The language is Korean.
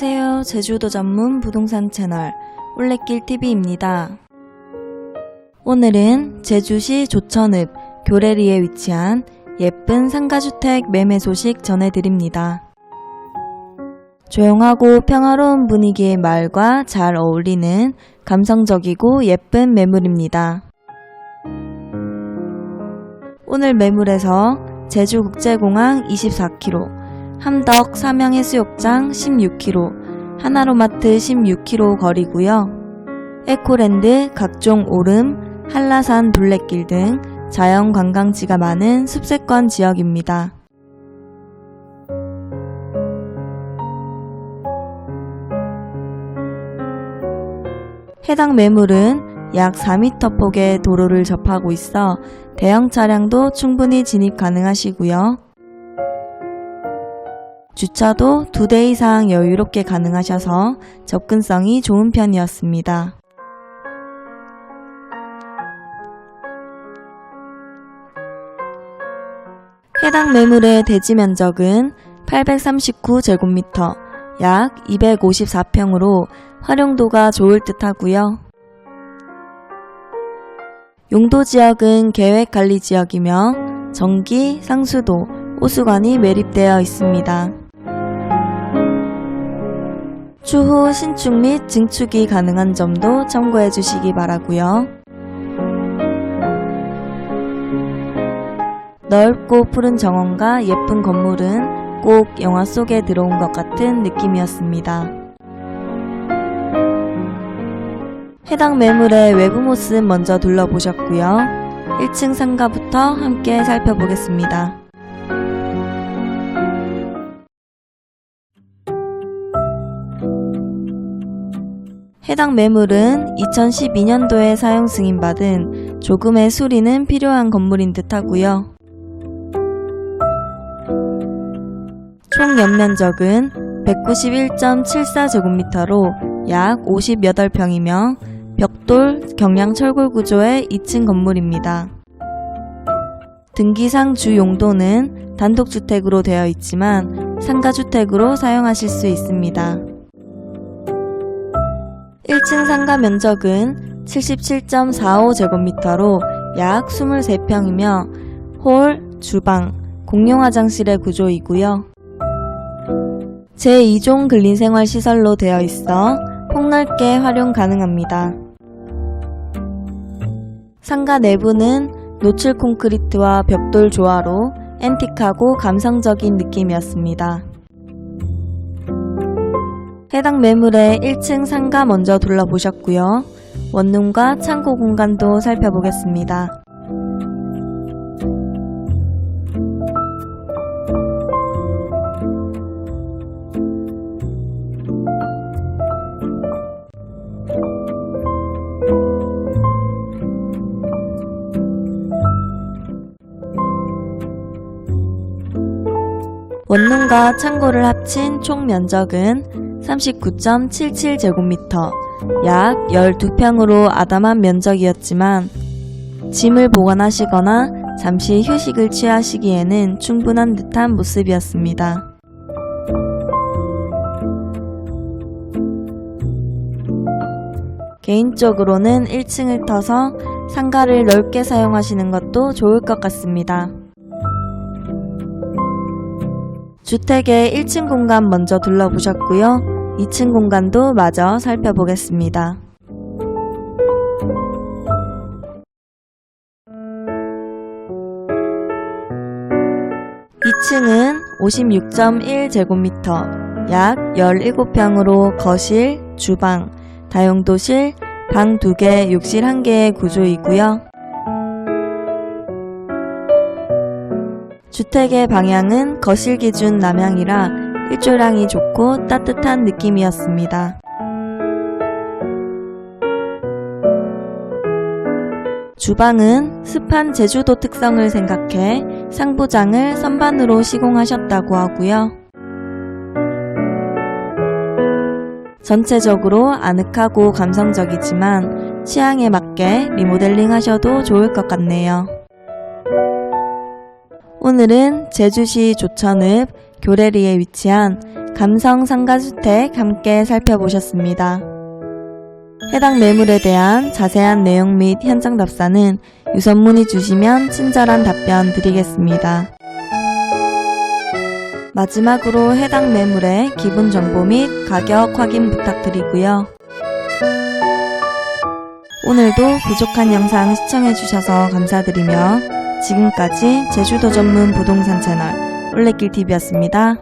안녕하세요. 제주도 전문 부동산 채널 올레길 TV입니다. 오늘은 제주시 조천읍 교래리에 위치한 예쁜 상가주택 매매 소식 전해드립니다. 조용하고 평화로운 분위기의 마을과 잘 어울리는 감성적이고 예쁜 매물입니다. 오늘 매물에서 제주국제공항 24km, 함덕 삼양해수욕장 16km, 하나로마트 16km 거리고요. 에코랜드, 각종 오름, 한라산 둘레길 등 자연 관광지가 많은 숲세권 지역입니다. 해당 매물은 약 4m 폭의 도로를 접하고 있어 대형 차량도 충분히 진입 가능하시고요. 주차도 두 대 이상 여유롭게 가능하셔서 접근성이 좋은 편이었습니다. 해당 매물의 대지 면적은 839제곱미터, 약 254평으로 활용도가 좋을 듯 하고요. 용도 지역은 계획 관리 지역이며 전기, 상수도, 호수관이 매립되어 있습니다. 추후 신축 및 증축이 가능한 점도 참고해 주시기 바라고요. 넓고 푸른 정원과 예쁜 건물은 꼭 영화 속에 들어온 것 같은 느낌이었습니다. 해당 매물의 외부 모습 먼저 둘러보셨고요. 1층 상가부터 함께 살펴보겠습니다. 해당 매물은 2012년도에 사용 승인받은 조금의 수리는 필요한 건물인 듯 하고요. 총 연면적은 191.74제곱미터로 약 58평이며 벽돌 경량 철골 구조의 2층 건물입니다. 등기상 주 용도는 단독주택으로 되어 있지만 상가주택으로 사용하실 수 있습니다. 1층 상가 면적은 77.45제곱미터로 약 23평이며 홀, 주방, 공용 화장실의 구조이고요. 제2종 근린생활시설로 되어 있어 폭넓게 활용 가능합니다. 상가 내부는 노출 콘크리트와 벽돌 조화로 앤틱하고 감성적인 느낌이었습니다. 해당 매물의 1층 상가 먼저 둘러보셨고요. 원룸과 창고 공간도 살펴보겠습니다. 원룸과 창고를 합친 총 면적은 39.77제곱미터, 약 12평으로 아담한 면적이었지만 짐을 보관하시거나 잠시 휴식을 취하시기에는 충분한 듯한 모습이었습니다. 개인적으로는 1층을 터서 상가를 넓게 사용하시는 것도 좋을 것 같습니다. 주택의 1층 공간 먼저 둘러보셨고요. 2층 공간도 마저 살펴보겠습니다. 2층은 56.1제곱미터, 약 17평으로 거실, 주방, 다용도실, 방 2개, 욕실 1개의 구조이고요. 주택의 방향은 거실 기준 남향이라 일조량이 좋고 따뜻한 느낌이었습니다. 주방은 습한 제주도 특성을 생각해 상부장을 선반으로 시공하셨다고 하고요. 전체적으로 아늑하고 감성적이지만 취향에 맞게 리모델링 하셔도 좋을 것 같네요. 오늘은 제주시 조천읍 교래리에 위치한 감성 상가주택 함께 살펴보셨습니다. 해당 매물에 대한 자세한 내용 및 현장 답사는 유선 문의 주시면 친절한 답변 드리겠습니다. 마지막으로 해당 매물의 기본 정보 및 가격 확인 부탁드리고요. 오늘도 부족한 영상 시청해주셔서 감사드리며 지금까지 제주도 전문 부동산 채널 올레길 TV였습니다.